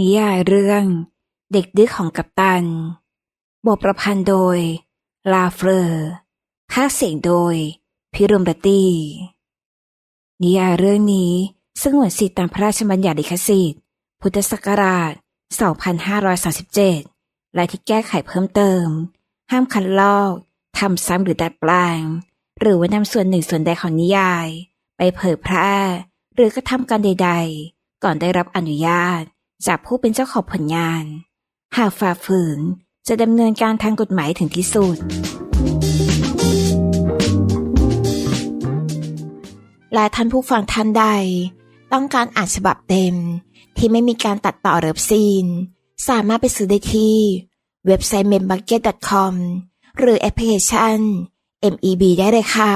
นิยายเรื่อง เด็กดื้อของกัปตัน บทประพันธ์โดย ลาเฟอร์ภาคเสียงโดย พิรมรตีนิยายเรื่องนี้สงวนสิทธิตามพระราชบัญญัติลิขสิทธิ์ พุทธศักราช 2537 และที่แก้ไขเพิ่มเติม ห้ามคัดลอกทำซ้ำหรือดัดแปลง หรือว่านำส่วนหนึ่งส่วนใดของนิยาย ไปเผยแพร่ หรือกระทำการใด ๆ ก่อนได้รับอนุญาต จากผู้เป็นเจ้าของผลงาน หากฝ่าฝืนจะดำเนินการทางกฎหมายถึงที่สุด และท่านผู้ฟังท่านใด ต้องการอ่านฉบับเต็ม ที่ไม่มีการตัดต่อเริบซีน สามารถไปซื้อได้ที่ เว็บไซต์ m e m b u c k e t c o m หรือแอปพลิเคชัน MEB ได้เลยค่ะ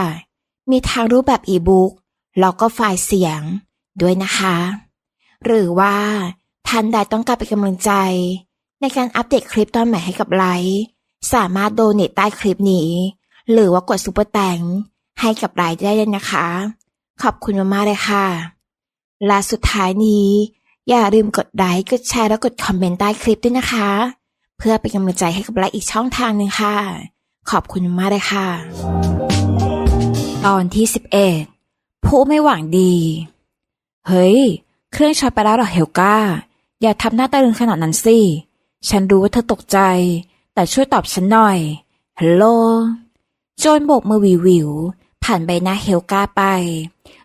มีทางรูปแบบอีบุ๊กแล้วก็ไฟล์เสียงด้วยนะคะ หรือว่า ท่านใดต้องการเป็นกำลังใจ ในการอัปเดตคลิปตอนใหม่ให้กับไลฟ์สามารถโดเนตใต้คลิปนี้ หรือว่ากดซุปเปอร์แตงให้กับไลฟ์ได้เลยนะคะ ขอบคุณมากๆเลยค่ะ และสุดท้ายนี้ อย่าลืมกดไลค์กดแชร์และกดคอมเมนต์ใต้คลิปด้วยนะคะ เพื่อเป็นกำลังใจให้กับไลฟ์อีกช่องทางหนึ่งค่ะ ขอบคุณมากเลยค่ะ ตอนที่สิบเอ็ดผู้ไม่หวังดี เฮ้ย เครื่องช็อตไปแล้วหรอเฮลกา อย่าทำหน้าตาลึงขนาดนั้นสิ ฉันรู้ว่าเธอตกใจ แต่ช่วยตอบฉันหน่อย ฮัลโหล โจนโบกมือวิววิว ผ่านใบหน้าเฮลกาไป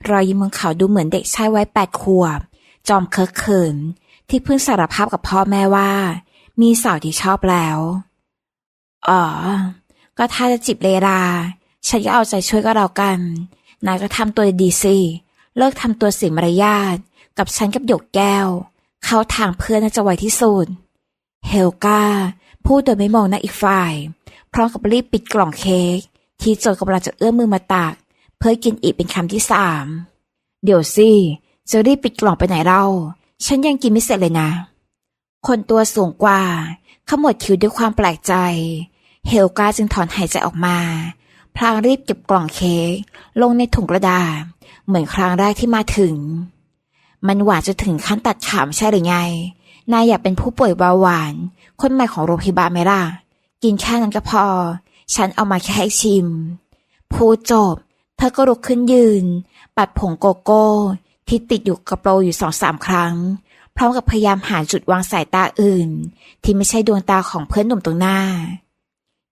รอยยิ้มของเขาดูเหมือนเด็กชายวัยแปดขวบ จอมเคิร์กเขิน ที่เพิ่งสารภาพกับพ่อแม่ว่า มีสาวที่ชอบแล้ว อ๋อ ก็ถ้าจะจีบเลรา ฉันก็เอาใจช่วยก็แล้วกัน นายก็ทำตัวดีสิ เลิกทำตัวเสียมารยาทกับฉันกับหยกแก้ว เขาทางเพื่อนน่าจะไวที่สุดเฮลกาพูดโดยไม่มองหน้าอีกฝ่าย พร้อมกับรีบปิดกล่องเค้กที่โจนกำลังจะเอื้อมมือมาตัก เพื่อกินอีกเป็นคำที่สามเดี๋ยวสิจะรีบปิดกล่องไปไหนเราฉันยังกินไม่เสร็จเลยนะ คนตัวสูงกว่าขมวดคิ้วด้วยความแปลกใจ เฮลกาจึงถอนหายใจออกมา พลางรีบเก็บกล่องเค้กลงในถุงกระดาษเหมือนครั้งแรกที่มาถึง มันหวานจะถึงขั้นตัดขามใช่หรือไง นายอยากเป็นผู้ป่วยเบาหวาน คนใหม่ของโรงพยาบาลไหมล่ะ กินแค่นั้นก็พอ ฉันเอามาแค่ให้ชิม พูดจบ เธอก็ลุกขึ้นยืน ปัดผงโกโก้ ที่ติดอยู่กระโปรงอยู่สองสามครั้ง พร้อมกับพยายามหาจุดวางสายตาอื่น ที่ไม่ใช่ดวงตาของเพื่อนหนุ่มตรงหน้า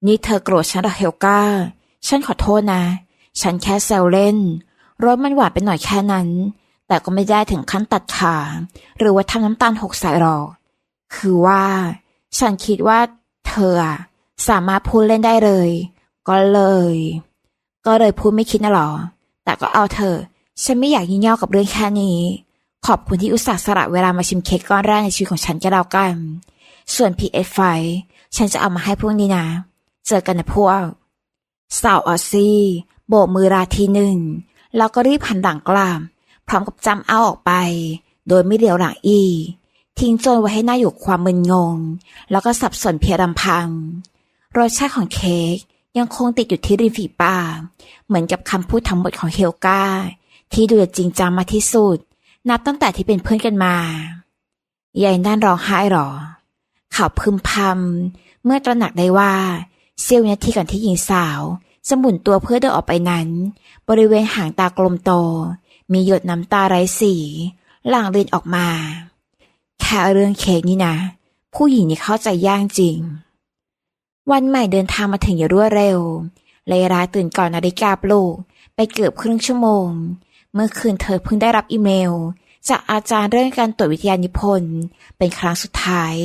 นี่เธอโกรธฉันหรอเฮลกาฉันขอโทษนะ ฉันแค่แซวเล่นรสมันหวานไปหน่อยแค่นั้น แต่ก็ไม่ได้ถึงขั้นตัดขา หรือว่าทำน้ำตาลหกใส่หรอก คือว่า ฉันคิดว่าเธอสามารถพูดเล่นได้เลย ก็เลย ก็เลยพูดไม่คิดนะหรอ แต่ก็เอาเถอฉันไม่อยากยิ่งเง่ากับเรื่องแค่นี้ ขอบคุณที่อุตส่าห์สละเวลามาชิมเค้กก้อนแรกในชีวิตของฉันก็แล้วกัน ส่วน PS ไฟฉันจะเอามาให้พวกนี้นะ เจอกันนะพวก สาวออซซี่โบกมือราทีหนึ่ง แล้วก็รีบหันหลังกลับ พร้อมกับจำเอาออกไป โดยไม่เดียวหลังอี ทิ้งโจนไว้ให้หน้าอยู่ความมึนงง แล้วก็สับสนเพียรำพัง รสชาติของเค้กยังคงติดอยู่ที่ริมฝีปากเหมือนกับคำพูดทั้งหมดของเฮลกาที่ดูจะจริงจังมาที่สุด นับตั้งแต่ที่เป็นเพื่อนกันมายายนั่นร้องไห้หรอเขาวพึมพำเมื่อตระหนักได้ว่าเสี้ยวนาทีก่อนที่หญิงสาวจะหมุนตัวเพื่อเดินออกไปนั้น บริเวณหางตากลมโต มีหยดน้ำตาไร้สีหลั่งรินออกมา แค่เรื่องเค้กนี่นะ ผู้หญิงนี่เข้าใจยากจริง วันใหม่เดินทางมาถึงอย่างรวดเร็ว เลยราตื่นก่อนนาฬิกาปลุกไปเกือบครึ่งชั่วโมง เมื่อคืนเธอเพิ่งได้รับอีเมล จากอาจารย์เรื่องการตรวจวิทยานิพนธ์เป็นครั้งสุดท้าย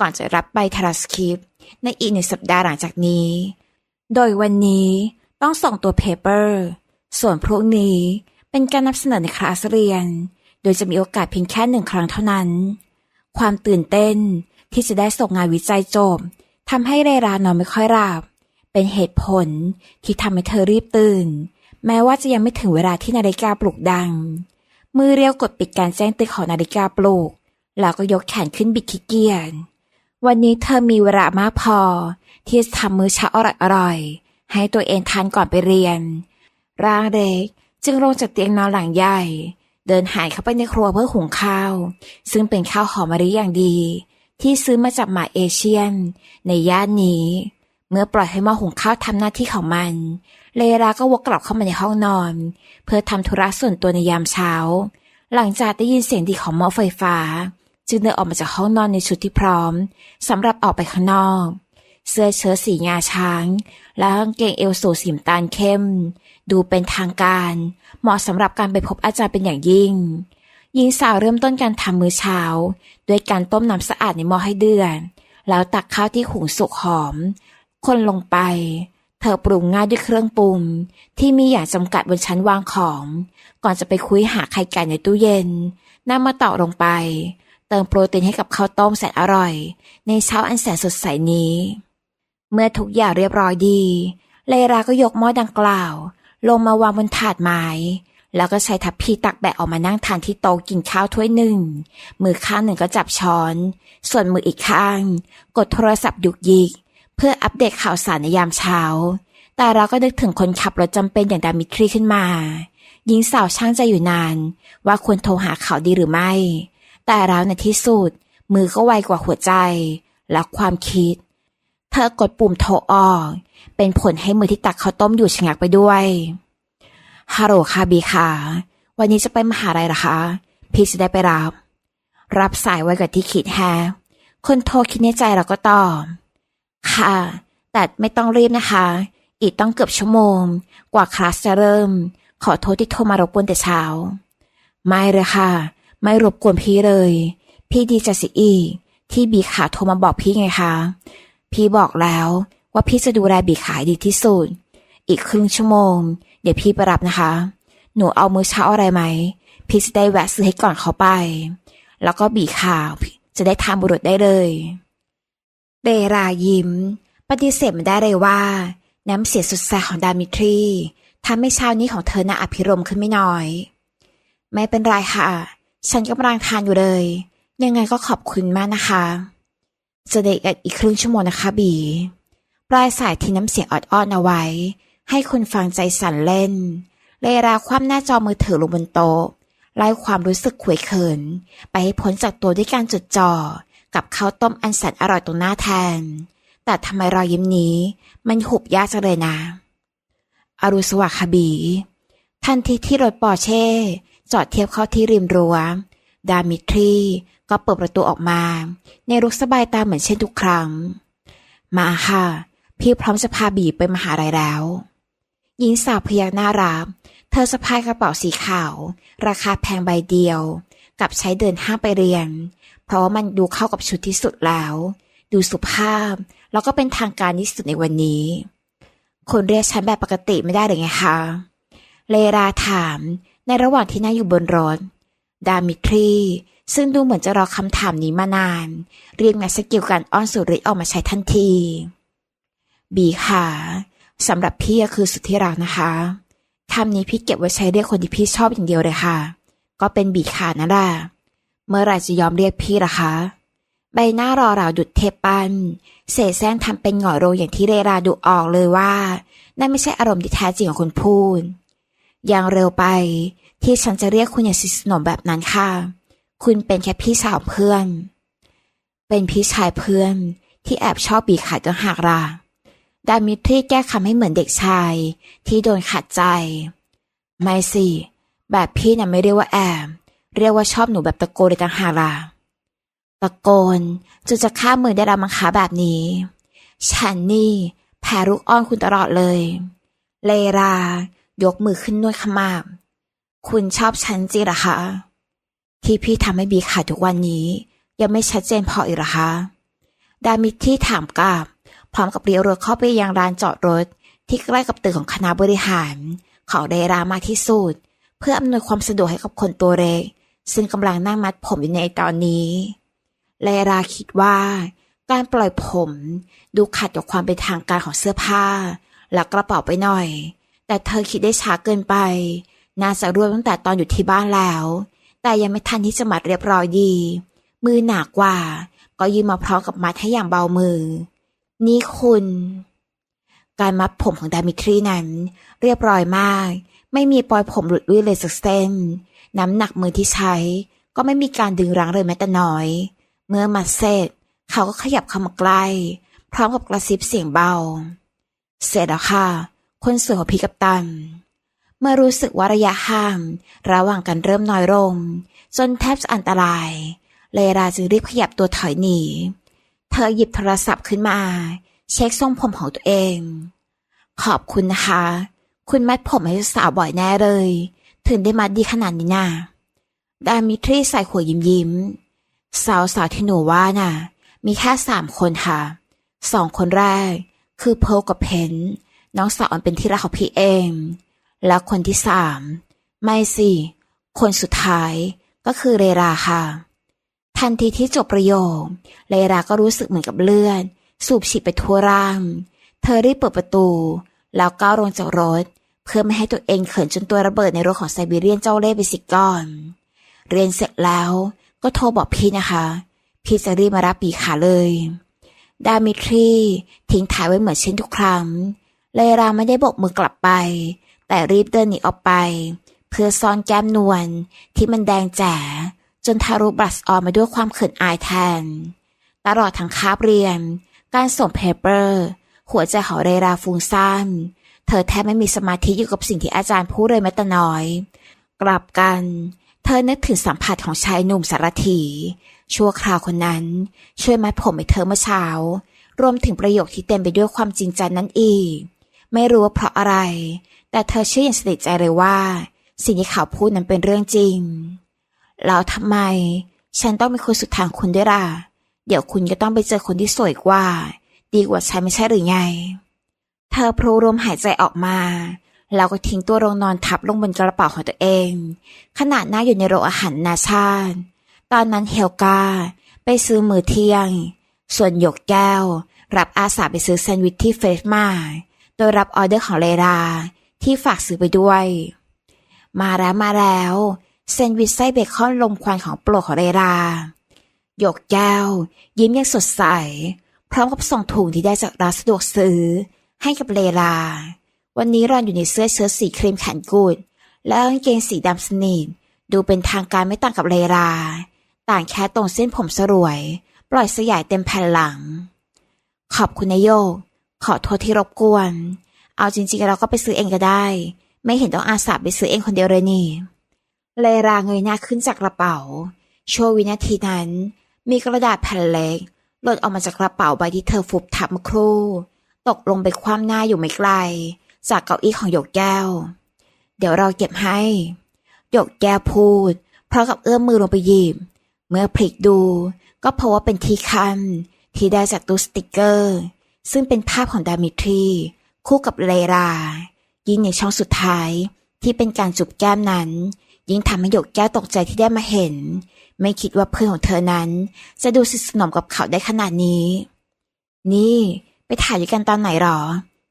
ก่อนจะรับใบทราสคริปในอีกหนึ่งสัปดาห์หลังจากนี้ โดยวันนี้ต้องส่งตัวเพเปอร์ ส่วนพรุ่งนี้ เป็นการนำเสนอในคลาสเรียน โดยจะมีโอกาสเพียงแค่หนึ่งครั้งเท่านั้น ความตื่นเต้นที่จะได้ส่งงานวิจัยจบทำให้เรรานอนไม่ค่อยหลับ เป็นเหตุผลที่ทำให้เธอรีบตื่น แม้ว่าจะยังไม่ถึงเวลาที่นาฬิกาปลุกดัง มือเรียวกดปิดการแจ้งเตือนของนาฬิกาปลุก แล้วก็ยกแขนขึ้นบิดขี้เกียจวันนี้เธอมีเวลามากพอ ที่จะทำมื้อเช้าอร่อยๆให้ตัวเองทานก่อนไปเรียน ร่างเด็ก จึงลงจากเตียงนอนหลังใหญ่ เดินหายเข้าไปในครัวเพื่อหุงข้าว ซึ่งเป็นข้าวหอมมะลิอย่างดี ที่ซื้อมาจากหมาเอเชียน ในย่านนี้ เมื่อปล่อยให้หม้อหุงข้าวทำหน้าที่ของมัน เลราก็วกกลับเข้ามาในห้องนอน เพื่อทำธุระส่วนตัวในยามเช้า หลังจากได้ยินเสียงดีของหม้อไฟฟ้า จึงเดินออกมาจากห้องนอนในชุดที่พร้อมสำหรับออกไปข้างนอก เสื้อเชิ้ตสีงาช้าง และกางเกงเอวสูทสีน้ำตาลเข้ม ดูเป็นทางการ เหมาะสำหรับการไปพบอาจารย์เป็นอย่างยิ่งหญิงสาวเริ่มต้นการทำมื้อเช้า ด้วยการต้มน้ำสะอาดในหม้อให้เดือดแล้วตักข้าวที่หุงสุกหอม คนลงไป เธอปรุงง่ายด้วยเครื่องปรุง ที่มีอย่างจำกัดบนชั้นวางของ ก่อนจะไปคุยหาไข่ไก่ในตู้เย็นนำมาตอกลงไป เติมโปรตีนให้กับข้าวต้มแสนอร่อย ในเช้าอันแสนสดใสนี้ เมื่อทุกอย่างเรียบร้อยดีเลราก็ยกหม้อดังกล่าว ลงมาวางบนถาดไม้แล้วก็ใช้ทัพพีตักแบะออกมานั่งทานที่โต๊ะกินข้าวถ้วยหนึ่ง มือข้างหนึ่งก็จับช้อน ส่วนมืออีกข้าง กดโทรศัพท์ยุกยิก เพื่ออัปเดตข่าวสารในยามเช้า แต่เราก็นึกถึงคนขับรถจำเป็นอย่างดามิทรีขึ้นมา หญิงสาวช่างใจอยู่นาน ว่าควรโทรหาเขาดีหรือไม่ แต่แล้วในที่สุด มือก็ไวกว่าหัวใจ และความคิด ธอกดปุ่มโทรออก เป็นผลให้มือที่ตักข้าวต้มอยู่ชะงักไปด้วยฮัลโหลค่ะบีค่ะ วันนี้จะไปมหาลัยหรอคะ พี่จะได้ไปรับ รับสายไว้กับที่คิดแฮคนโทรคิดในใจเราก็ตอบค่ะ แต่ไม่ต้องรีบนะคะ อีกต้องเกือบชั่วโมง กว่าคลาสจะเริ่ม ขอโทษที่โทรมารบกวนแต่เช้า ไม่เลยค่ะ ไม่รบกวนพี่เลย พี่ดีใจสิอีที่บีขาโทรมาบอกพี่ไงคะ พี่บอกแล้วว่าพี่จะดูแลบีขายดีที่สุด อีกครึ่งชั่วโมง เดี๋ยวพี่ไปรับนะคะ หนูเอามื้อเช้าอะไรไหม พี่จะได้แวะซื้อให้ก่อนเขาไป แล้วก็บีข่าวจะได้ทานบุรุษได้เลยเรรายิ้ม ปฏิเสธไม่ได้เลยว่า น้ำเสียสุดแสบของดามิทรีทำให้เช้านี้ของเธอน่าอภิรมขึ้นไม่น้อย ไม่เป็นไรค่ะ ฉันกำลังทานอยู่เลย ยังไงก็ขอบคุณมากนะคะ จะเด็กอีกครึ่งชั่วโมงนะคะบี ปลายสายที่น้ำเสียงออดอ้อนเอาไว้ ให้คนฟังใจสั่นเล่น เลราคว่ำหน้าจอมือถือลงบนโต๊ะไล่ความรู้สึกขวยเขิน ไปให้พ้นจากตัวด้วยการจดจ่อกับข้าวต้มอันแสนอร่อยตรงหน้าแทน แต่ทำไมรอยยิ้มนี้ มันหุบยากจังเลยนะ อรุสวัสดิ์ค่ะบี ทันทีที่รถปอร์เช่ จอดเทียบเข้าที่ริมรั้วดามิทรี ก็เปิดประตูออกมา ในรุกสบายตาเหมือนเช่นทุกครั้ง มาค่ะ พี่พร้อมจะพาบีไปมหาลัยแล้ว หญิงสาวพยักหน้ารับ เธอสะพายกระเป๋าสีขาว ราคาแพงใบเดียว กับใช้เดินห้างไปเรียน เพราะว่ามันดูเข้ากับชุดที่สุดแล้ว ดูสุภาพ แล้วก็เป็นทางการที่สุดในวันนี้ คนเรียกฉันแบบปกติไม่ได้หรือไงคะ เลราถามในระหว่างที่นั่งอยู่บนรถ ดามิทรี ซึ่งดูเหมือนจะรอคำถามนี้มานาน เรียกแมสกิลการอ้อนสุริออกมาใช้ทันที บีค่ะสำหรับพี่ก็คือสุดที่รักนะคะคำนี้พี่เก็บไว้ใช้เรียกคนที่พี่ชอบอย่างเดียวเลยค่ะ ก็เป็นบีขานั่นแหละเมื่อไรจะยอมเรียกพี่ล่ะคะ ใบหน้ารอราวดุดเทปัน เสแสร้งทำเป็นหงอยโรยอย่างที่เรราดูออกเลยว่า นั่นไม่ใช่อารมณ์ที่แท้จริงของคนพูด อยังเร็วไป ที่ฉันจะเรียกคุณอย่างสนิทสนมแบบนั้นค่ะ คุณเป็นแค่พี่สาวเพื่อน เป็นพี่ชายเพื่อนที่แอบชอบบีขายต่างหากล่ะดามิทรีแก้คำให้เหมือนเด็กชาย ที่โดนขัดใจ ไม่สิ แบบพี่น่ะไม่เรียกว่าแอบเรียกว่าชอบหนูแบบตะโกนเลยต่างหากล่ะตะโกนจนจะข้ามือได้รามังคาแบบนี้ ฉันนี่แพ้ลูกอ้อนคุณตลอดเลย เลรา ยกมือขึ้นนวดขมับ คุณชอบฉันจริงเหรอคะ ที่พี่ทำให้บีขาดทุกวันนี้ ยังไม่ชัดเจนพออีกเหรอคะ ดามิทที่ถามกลับพร้อมกับเลี้ยวรถเข้าไปยังร้านจอดรถ ที่ใกล้กับตึกของคณะบริหาร ของเดรามากที่สุดเพื่ออำนวยความสะดวกให้กับคนตัวเล็กซึ่งกำลังนั่งมัดผมอยู่ในตอนนี้เลราคิดว่า การปล่อยผมดูขัดกับความเป็นทางการของเสื้อผ้า และกระเป๋าไปหน่อย แต่เธอคิดได้ช้าเกินไป น่าจะรู้ตั้งแต่ตอนอยู่ที่บ้านแล้ว แต่ยังไม่ทันที่จะมัดเรียบร้อยดี มือหนักกว่า ก็ยืมมาพร้อมกับมัดให้อย่างเบามือ นี่คุณ การมัดผมของดามิทรีนั้น เรียบร้อยมาก ไม่มีปลอยผมหลุดลุ่ยเลยสักเส้น น้ำหนักมือที่ใช้ ก็ไม่มีการดึงรั้งเลยแม้แต่น้อย เมื่อมาเสร็จเขาก็ขยับเข้ามาใกล้ พร้อมกับกระซิบเสียงเบา เสร็จแล้วค่ะ คนสวยของพี่กัปตัน มื่อรู้สึกว่าระยะห่าง ระหว่างกันเริ่มน้อยลง จนแทบจะอันตราย เลราจึงรีบขยับตัวถอยหนี เธอหยิบโทรศัพท์ขึ้นมา เช็คทรงผมของตัวเอง ขอบคุณนะคะ คุณมัดผมให้สาวบ่อยแน่เลย ถึงได้มัดดีขนาดนี้น่ะดามิทรีใส่หัวยิ้มยิ้ม สาวสาวที่หนูว่าน่ะ มีแค่สามคนค่ะ สองคนแรก คือเพลกับเพนน้องสาวอันเป็นที่รักของพี่เอง แล้วคนที่สามไม่สิ คนสุดท้ายก็คือเรราค่ะ ทันทีที่จบประโยค เรราก็รู้สึกเหมือนกับเลือด สูบฉีดไปทั่วร่าง เธอรีบเปิดประตู แล้วก้าวลงจากรถ เพื่อไม่ให้ตัวเองเขินจนตัวระเบิดในรถของไซบีเรียนเจ้าเล่ห์ไปสิก่อน เรียนเสร็จแล้วก็โทรบอกพี่นะคะ พี่จะรีบมารับปีขาเลย ดามิทรีทิ้งท้ายไว้เหมือนเช่นทุกครั้ง เลราไม่ได้โบกมือกลับไป แต่รีบเดินหนีออกไป เพื่อซ่อนแก้มนวลที่มันแดงแจ๋จนทารุบลัสออกมาด้วยความเขินอายแทน ตลอดทั้งคาบเรียน การส่งเพเปอร์ หัวใจของเรราฟุ้งซ่านเธอแทบไม่มีสมาธิอยู่กับสิ่งที่อาจารย์พูดเลยแม้แต่น้อย กลับกัน เธอนึกถึงสัมผัสของชายหนุ่มสารถีชั่วคราวคนนั้น ช่วยมัดผมให้เธอเมื่อเช้า รวมถึงประโยคที่เต็มไปด้วยความจริงใจนั้นอีก ไม่รู้ว่าเพราะอะไร แต่เธอเชื่ออย่างสนิทใจเลยว่า สิ่งที่เขาพูดนั้นเป็นเรื่องจริง แล้วทำไม ฉันต้องเป็นคนสุดทางคุณด้วยล่ะ เดี๋ยวคุณก็ต้องไปเจอคนที่สวยกว่า ดีกว่าฉันไม่ใช่หรือไง เธอพรูลมหายใจออกมา แล้วก็ทิ้งตัวลงนอนทับลงบนกระเป๋าของตัวเอง ขณะหน้าอยู่ในโรงอาหารนาชาติ ตอนนั้นเฮลกาไปซื้อมือเที่ยง ส่วนหยกแก้ว รับอาสาไปซื้อแซนด์วิชที่เฟรชมา โดยรับออเดอร์ของเลรา ที่ฝากซื้อไปด้วย มาแล้วมาแล้วแซนด์วิชไส้เบคอนลมควันของโปรดของเรราหยกแก้ว ยิ้มย่างสดใส พร้อมกับส่งถุงที่ได้จากร้านสะดวกซื้อ ให้กับเลรา วันนี้รอนอยู่ในเสื้อเชิ้ตสีครีมแขนกุด และกางเกงสีดำสนิทดูเป็นทางการไม่ต่างกับเลรา ต่างแค่ตรงเส้นผมสรวย ปล่อยสยายเต็มแผ่นหลัง ขอบคุณนายโยก ขอโทษที่รบกวน เอาจริงๆเราก็ไปซื้อเองก็ได้ ไม่เห็นต้องอาสาไปซื้อเองคนเดียวเลยนี่ เลราเงยหน้าขึ้นจากกระเป๋าช่ววินาทีนั้น มีกระดาษแผ่นเล็กหล่นออกมาจากกระเป๋าใบที่เธอฟุบทับเมื่อครู่ ตกลงไปคว่ำหน้าอยู่ไม่ไกล จากเก้าอี้ของหยกแก้ว เดี๋ยวเราเก็บให้ หยกแก้วพูดพราะกับเอื้อมมือลงไปหยิบ เมื่อพลิกดู ก็พบว่าเป็นที่คันที่ได้จากตู้สติกเกอร์ ซึ่งเป็นภาพของดามิทรี คู่กับเลรายิ่งในช่องสุดท้ายที่เป็นการจูบแก้มนั้น ยิ่งทำให้หยกแก้วตกใจที่ได้มาเห็น ไม่คิดว่าเพื่อนของเธอนั้น จะดูสนิทสนมกับเขาได้ขนาดนี้ นี่ไปถ่ายด้วยกันตอนไหนหรอ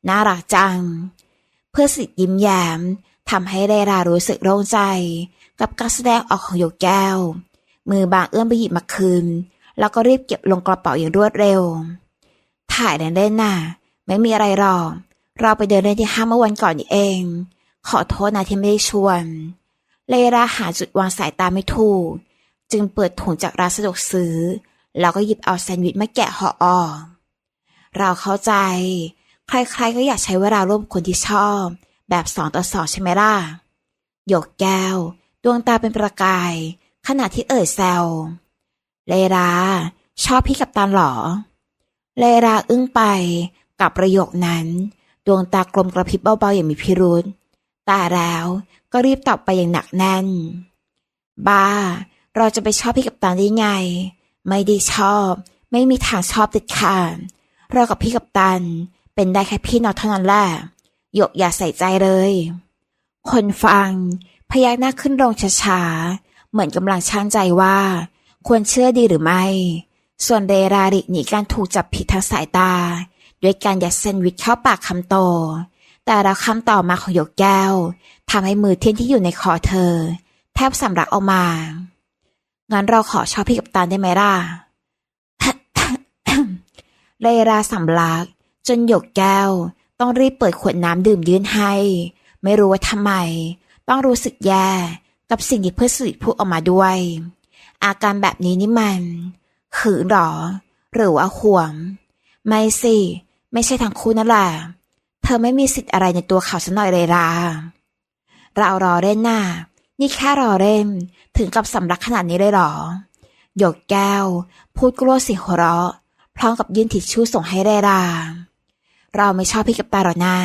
น่ารักจัง เพื่อสิทธิ์ยิ้มแย้มทำให้เรรารู้สึกโล่งใจ กับการแสดงออกของหยกแก้ว มือบางเอื้อมไปหยิบมาคืน แล้วก็รีบเก็บลงกระเป๋าอย่างรวดเร็ว ถ่ายเล่นๆน่ะ ไม่มีอะไรหรอก เราไปเดินเล่นที่ห้างเมื่อวันก่อนนี่เอง ขอโทษนะที่ไม่ได้ชวน เลราหาจุดวางสายตาไม่ถูก จึงเปิดถุงจากร้านสะดวกซื้อ แล้วก็หยิบเอาแซนด์วิชมาแกะห่อออกเราเข้าใจ ใครๆก็อยากใช้เวลาร่วมคนที่ชอบ แบบสองต่อสองใช่ไหมล่ะหยกแก้ว ดวงตาเป็นประกาย ขณะที่เอ่ยแซวเลราชอบพี่กับตันเหรอ เลราอึ้งไปกับประโยคนั้น ดวงตากลมกระพริบเบาๆอย่างมีพิรุษแต่แล้วก็รีบตอบไปอย่างหนักแน่น บ้า เราจะไปชอบพี่กับตันได้ไง ไม่ได้ชอบ ไม่มีทางชอบเด็ดขาดเรากับพี่กับตัน เป็นได้แค่พี่น้องเท่านั้นแหละหยกอย่าใส่ใจเลย คนฟัง พยักหน้าขึ้นลงช้าๆ เหมือนกำลังช่างใจว่า ควรเชื่อดีหรือไม่ ส่วนเรราริหนีการถูกจับผิดทางสายตา ด้วยการยัดแซนด์วิชเข้าปากคำโต แต่แล้วคำต่อมาของหยกแก้วทำให้มือเทียนที่อยู่ในคอเธอ แทบสำลักออกมา งั้นเราขอชอบพี่กับตาลได้ไหมล่ะเรราสำลัก จนหยกแก้ว ต้องรีบเปิดขวดน้ำดื่มยื่นให้ ไม่รู้ว่าทำไม ต้องรู้สึกแย่กับสิ่งที่เพื่อนสนิทพูดออกมาด้วย อาการแบบนี้นี่มันขืนหรอ หรือว่าห่วงไม่สิ ไม่ใช่ทั้งคู่นั่นแหละ เธอไม่มีสิทธิ์อะไรในตัวเขาสักหน่อยเลยล่ะเรารอเล่นน่ะนี่แค่รอเล่นถึงกับสำลักขนาดนี้เลยหรอ หยกแก้ว พูดกลัวสียงหัวเราะ พร้อมกับยื่นทิชชู่ส่งให้เรราเราไม่ชอบพี่กับตาหรอกนา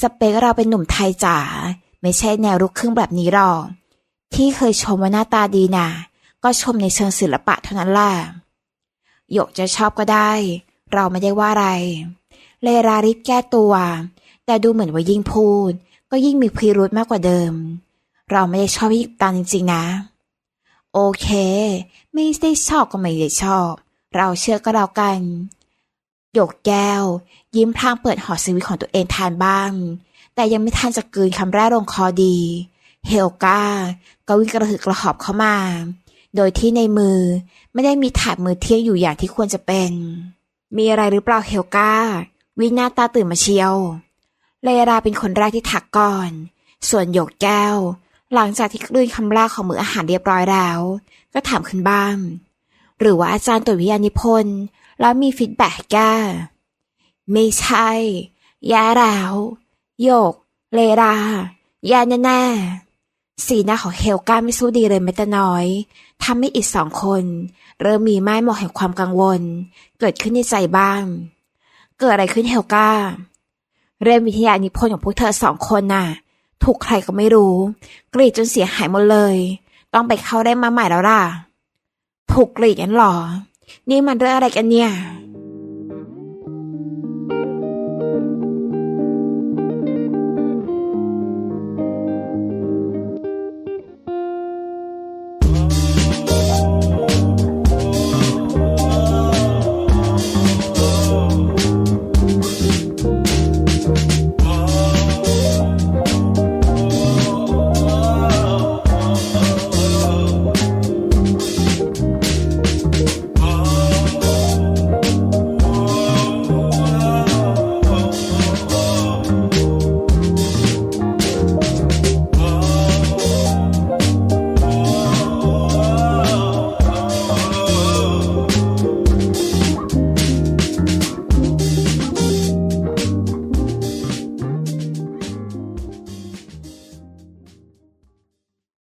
สเปคเราเป็นหนุ่มไทยจ๋าไม่ใช่แนวลูกครึ่งแบบนี้หรอกที่เคยชมว่าหน้าตาดีน่ะ ก็ชมในเชิงศิลปะเท่านั้นแหละหยกจะชอบก็ได้ เราไม่ได้ว่าอะไร เลรารีบแก้ตัว แต่ดูเหมือนว่ายิ่งพูด ก็ยิ่งมีพิรุธมากกว่าเดิม เราไม่ได้ชอบพี่กับตาจริงๆนะ โอเค ไม่ได้ชอบก็ไม่ได้ชอบ เราเชื่อก็แล้วกัน หยกแก้ว ยิ้มพลางเปิดหอสวิตของตัวเองทานบ้าง แต่ยังไม่ทันจะกลืนคำแรกลงคอดี เฮลกาก็วิ่งกระหืดกระหอบเข้ามา โดยที่ในมือไม่ได้มีถาดมือเที่ยงอยู่อย่างที่ควรจะเป็น มีอะไรหรือเปล่าเฮลกา วินาตาตื่นมาเชียว เลยราเป็นคนแรกที่ถักก่อน ส่วนหยกแก้ว หลังจากที่กลืนคำแรกของมืออาหารเรียบร้อยแล้ว ก็ถามขึ้นบ้าง หรือว่าอาจารย์ตรวจวิยานิพนธ์แล้วมีฟีดแบ็กแก้ไม่ใช่แย่แล้วโยก เลราแย่แน่ๆสีหน้าของเฮลกาไม่สู้ดีเลยแม้แต่น้อยทำให้อีกสองคน เริ่มมีไม้หมอกแห่งความกังวล เกิดขึ้นในใจบ้าง เกิดอะไรขึ้นเฮลกาเรียนวิทยานิพนธ์ของพวกเธอสองคนน่ะ ถูกใครก็ไม่รู้ กรีดจนเสียหายหมดเลย ต้องไปเข้าได้มาใหม่แล้วล่ะ ถูกกรีดกันหรอ นี่มันเรื่องอะไรกันเนี่ย